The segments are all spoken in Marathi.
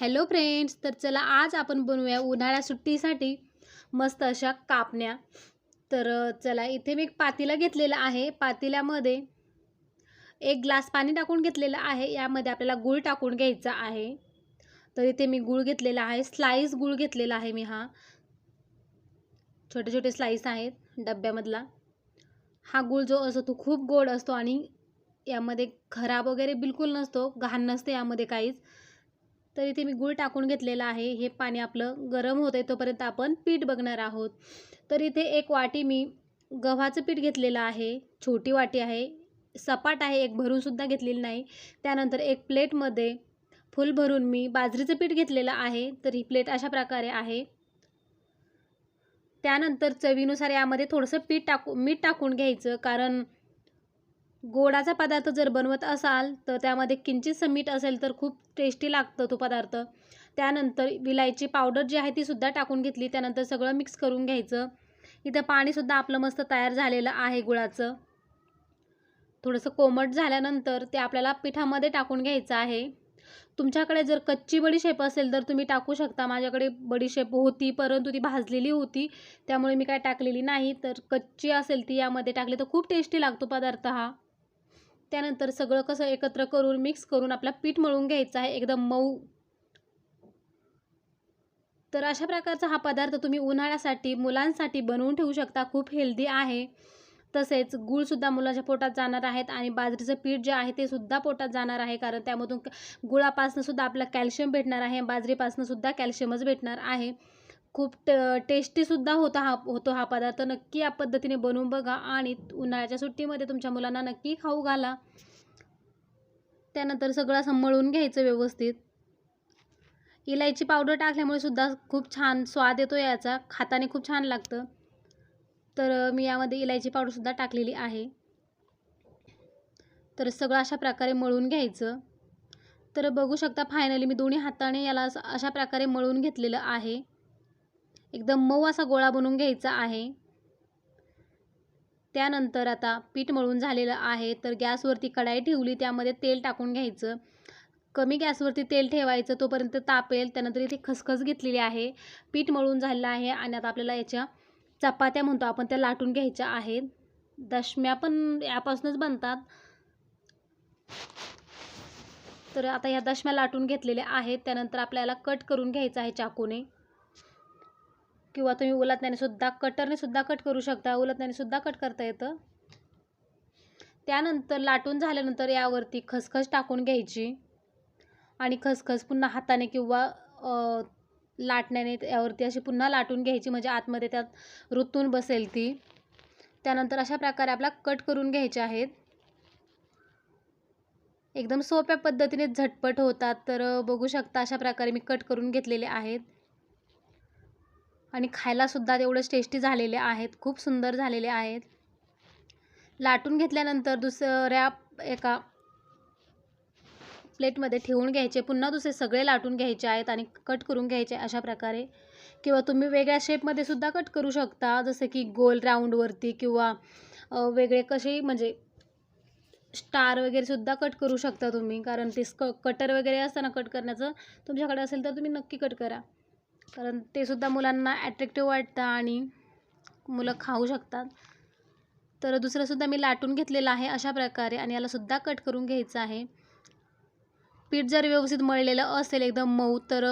हॅलो फ्रेंड्स तर चला आज आपण बनवूया उन्हाळ्या सुट्टीसाठी मस्त अशा कापण्या. तर चला इथे मी एक पातीला घेतलेलं आहे. पातेल्यामध्ये एक ग्लास पाणी टाकून घेतलेलं आहे. यामध्ये आपल्याला गूळ टाकून घ्यायचा आहे. तर इथे मी गूळ घेतलेला आहे. स्लाईस गूळ घेतलेला आहे मी हा. छोटे छोटे स्लाईस आहेत डब्यामधला. हा गूळ जो असतो तो खूप गोड असतो आणि यामध्ये खराब वगैरे बिलकुल नसतो. घाण नसते यामध्ये काहीच. तर इथे मी गूळ टाकून घेतलेला आहे. हे पाणी आपलं गरम होतं आहे तोपर्यंत आपण पीठ बघणार आहोत. तर इथे एक वाटी मी गव्हाचं पीठ घेतलेलं आहे. छोटी वाटी आहे. सपाट आहे. एक भरूनसुद्धा घेतलेली नाही. त्यानंतर एक प्लेटमध्ये फुल भरून मी बाजरीचं पीठ घेतलेलं आहे. तर ही प्लेट अशा प्रकारे आहे. त्यानंतर चवीनुसार यामध्ये थोडंसं पीठ टाकू मीठ टाकून घ्यायचं. कारण गोडाचा पदार्थ जर बनवत असाल तर त्यामध्ये किंचितसं मीठ असेल तर खूप टेस्टी लागतं तो पदार्थ. त्यानंतर विलायची पावडर जी आहे ती सुद्धा टाकून घेतली. त्यानंतर सगळं मिक्स करून घ्यायचं. इथं पाणीसुद्धा आपलं मस्त तयार झालेलं आहे गुळाचं. थोडंसं कोमट झाल्यानंतर ते आपल्याला पिठामध्ये टाकून घ्यायचं आहे. तुमच्याकडे जर कच्ची बडीशेप असेल तर तुम्ही टाकू शकता. माझ्याकडे बडीशेप होती परंतु ती भाजलेली होती. त्यामुळे मी काय टाकलेली नाही. तर कच्ची असेल ती यामध्ये टाकली तर खूप टेस्टी लागतो पदार्थ हा. त्यानंतर सगळं कसं एकत्र करून मिक्स करून आपला पीठ मळून घ्यायचा आहे एकदम मऊ. तर अशा प्रकारचा हा पदार्थ तुम्ही उन्हाळ्यासाठी मुलांसाठी बनवून ठेवू शकता. खूप हेल्दी आहे. तसेच गुळसुद्धा मुलाच्या पोटात जाणार आहेत आणि बाजरीचं पीठ जे आहे ते सुद्धा पोटात जाणार आहे कारण त्यामधून गुळापासूनसुद्धा आपलं कॅल्शियम भेटणार आहे बाजरीपासूनसुद्धा कॅल्शियमच भेटणार आहे. खूप ट टेस्टीसुद्धा होता हा होतो हा पदार्थ. नक्की या पद्धतीने बनवून बघा आणि उन्हाळ्याच्या सुट्टीमध्ये तुमच्या मुलांना नक्की खाऊ घाला. त्यानंतर सगळं असं मळून घ्यायचं व्यवस्थित. इलायची पावडर टाकल्यामुळे सुद्धा खूप छान स्वाद येतो याचा. खाताने खूप छान लागतं. तर मी यामध्ये इलायची पावडरसुद्धा टाकलेली आहे. तर सगळं अशा प्रकारे मळून घ्यायचं. तर बघू शकता फायनली मी दोन्ही हाताने याला अशा प्रकारे मळून घेतलेलं आहे. एकदम मऊ असा गोळा बनवून घ्यायचा आहे. त्यानंतर आता पीठ मळून झालेलं आहे. तर गॅसवरती कढाई ठेवली त्यामध्ये तेल टाकून घ्यायचं. कमी गॅसवरती तेल ठेवायचं तोपर्यंत तापेल. त्यानंतर इथे खसखस घेतलेली आहे. पीठ मळून झालेलं आहे आणि आता आपल्याला याच्या चपात्या म्हणतो आपण त्या लाटून घ्यायच्या आहेत. दशम्या पण यापासूनच बनतात. तर आता ह्या दशम्या लाटून घेतलेल्या आहेत. त्यानंतर आपल्याला कट करून घ्यायचं आहे चाकूने. किंवा तुम्ही उलटण्याने सुद्धा कटरने सुद्धा कट करू शकता उलटण्याने सुद्धा कट करता येतं. त्यानंतर लाटून झाल्यानंतर यावरती खसखस टाकून घ्यायची आणि खसखस पुन्हा हाताने किंवा लाटण्याने यावरती अशी पुन्हा लाटून घ्यायची म्हणजे आतमध्ये त्यात रुतून बसेल ती. त्यानंतर अशा प्रकारे आपला कट करून घ्यायचे आहेत. एकदम सोप्या पद्धतीने झटपट होतात तर बघू शकता अशा प्रकारे मी कट करून घेतलेले आहेत. आणि खायलासुद्धा तेवढेच टेस्टी झालेले आहेत. खूप सुंदर झालेले आहेत. लाटून घेतल्यानंतर दुसऱ्या एका प्लेटमध्ये ठेवून घ्यायचे. पुन्हा दुसरे सगळे लाटून घ्यायचे आहेत आणि कट करून घ्यायचे अशा प्रकारे. किंवा तुम्ही वेगळ्या शेपमध्ये सुद्धा कट करू शकता. जसं की गोल राऊंडवरती किंवा वेगळे कसे म्हणजे स्टार वगैरे सुद्धा कट करू शकता तुम्ही. कारण ते स्क कटर वगैरे असतं ना कट करण्याचं तुमच्याकडे असेल तर तुम्ही नक्की कट करा. कारण ते सुद्धा मुलांना ॲट्रॅक्टिव्ह वाटतं आणि मुलं खाऊ शकतात. तर दुसरंसुद्धा मी लाटून घेतलेलं आहे अशा प्रकारे आणि यालासुद्धा कट करून घ्यायचं आहे. पीठ जर व्यवस्थित मळलेलं असेल एकदम मऊ तर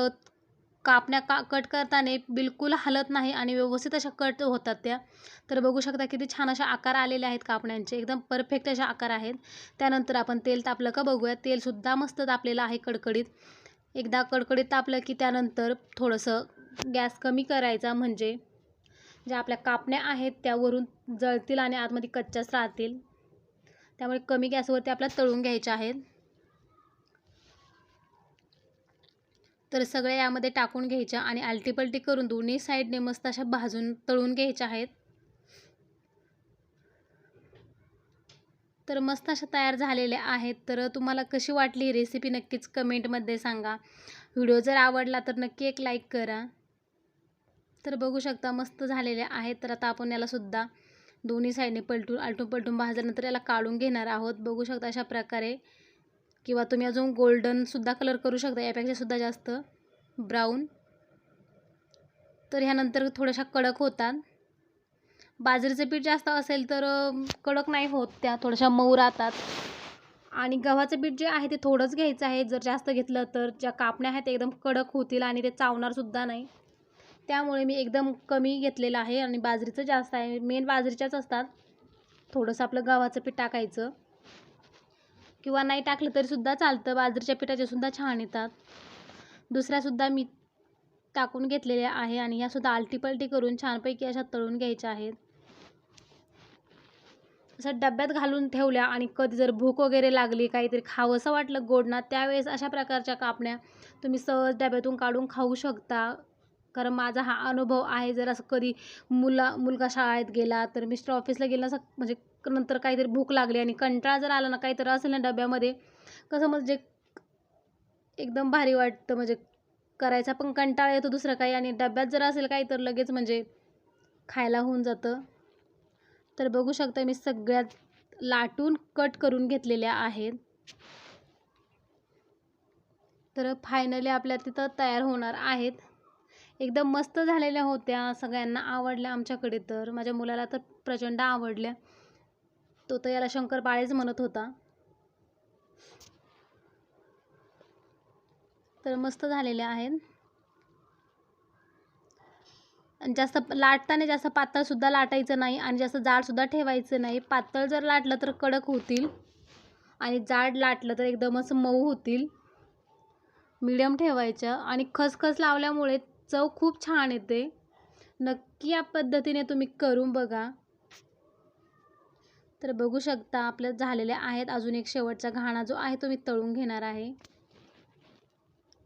कापण्या का कट करताना बिलकुल हलत नाही आणि व्यवस्थित अशा कट होतात त्या. तर बघू शकता किती छान अशा आकार आलेले आहेत कापण्यांचे. एकदम परफेक्ट अशा आकार आहेत. त्यानंतर आपण तेल तापलं का बघूया. तेलसुद्धा मस्त तापलेलं आहे कडकडीत. एकदा कडकडीत तापलं की त्यानंतर थोडंसं गॅस कमी करायचा म्हणजे ज्या आपल्या कापण्या आहेत त्यावरून जळतील आणि आतमध्ये कच्च्याच राहतील. त्यामुळे कमी गॅसवरती आपल्याला तळून घ्यायच्या आहेत. तर सगळ्या यामध्ये टाकून घ्यायच्या आणि आलटीपलटी करून दोन्ही साईडने मस्त अशा भाजून तळून घ्यायच्या आहेत. तर मस्त अशा तयार झालेल्या आहेत. तर तुम्हाला कशी वाटली ही रेसिपी नक्कीच कमेंटमध्ये सांगा. व्हिडिओ जर आवडला तर नक्की एक लाईक करा. तर बघू शकता मस्त झालेल्या आहेत. तर आता आपण यालासुद्धा दोन्ही साईडने पलटून आलटून पलटून भाजल्यानंतर याला काढून घेणार आहोत. बघू शकता अशा प्रकारे. किंवा तुम्ही अजून गोल्डनसुद्धा कलर करू शकता. यापेक्षासुद्धा जास्त ब्राऊन तर ह्यानंतर थोड्याशा कडक होतात. बाजरीचं पीठ जास्त असेल तर कडक नाही होत त्या. थोड्याशा मऊ राहतात. आणि गव्हाचं पीठ जे आहे ते थोडंच घ्यायचं आहे. जर जास्त घेतलं तर ज्या कापण्या आहेत ते एकदम कडक होतील आणि ते चावणारसुद्धा नाही. त्यामुळे मी एकदम कमी घेतलेलं आहे आणि बाजरीचं जास्त आहे. मेन बाजरीच्याच असतात. थोडंसं आपलं गव्हाचं पीठ टाकायचं. किंवा नाही टाकलं तरीसुद्धा चालतं. बाजरीच्या पिठाच्यासुद्धा छान येतात. दुसऱ्यासुद्धा मी टाकून घेतलेल्या आहे आणि ह्यासुद्धा आलटीपलटी करून छानपैकी अशा तळून घ्यायच्या आहेत. असं डब्यात घालून ठेवल्या आणि कधी जर भूक वगैरे लागली काहीतरी खावंसं वाटलं गोड ना त्यावेळेस अशा प्रकारच्या कापण्या तुम्ही सहज डब्यातून काढून खाऊ शकता. कारण माझा हा अनुभव आहे जर असं कधी मुला मुलगा शाळेत गेला तर मिस्टर ऑफिसला गेला असं म्हणजे नंतर काहीतरी भूक लागली आणि कंटाळा जर आला ना काहीतरी असेल ना डब्यामध्ये कसं म्हणजे एकदम भारी वाटतं म्हणजे करायचा. पण कंटाळा येतो दुसरं काही आणि डब्यात जर असेल काही तर लगेच म्हणजे खायला होऊन जातं. तर बघू शकता मी सगळ्यात लाटून कट करून घेतलेल्या आहेत. तर फायनली आपल्या तिथं तयार होणार आहेत. एकदम मस्त झालेल्या होत्या सगळ्यांना आवडल्या आमच्याकडे तर. माझ्या मुलाला तर प्रचंड आवडल्या. तो तर याला शंकरपाळेच म्हणत होता. तर मस्त झालेल्या आहेत. आणि जास्त लाटताना जास्त पातळसुद्धा लाटायचं नाही आणि जास्त जाडसुद्धा ठेवायचं नाही. पातळ जर लाटलं तर कडक होतील आणि जाड लाटलं तर एकदमच मऊ होतील. मीडियम ठेवायचं आणि खसखस लावल्यामुळे चव खूप छान येते. नक्की या पद्धतीने तुम्ही करून बघा. तर बघू शकता आपल्या झालेले आहेत. अजून एक शेवटचा घाणा जो आहे तो मी तळून घेणार आहे.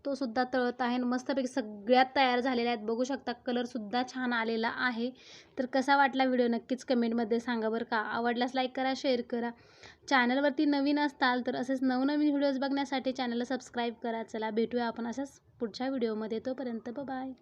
तो सुद्धा तळत आहे आणि मस्तपैकी सगळ्यात तयार झालेल्या आहेत. बघू शकता कलरसुद्धा छान आलेला आहे. तर कसा वाटला व्हिडिओ नक्कीच कमेंटमध्ये सांगा बरं का. आवडल्यास लाईक करा शेअर करा. चॅनलवरती नवीन असताल तर असेच नवनवीन व्हिडिओज बघण्यासाठी चॅनलला सबस्क्राईब करा. चला भेटूया आपण अशाच पुढच्या व्हिडिओमध्ये तोपर्यंत बाय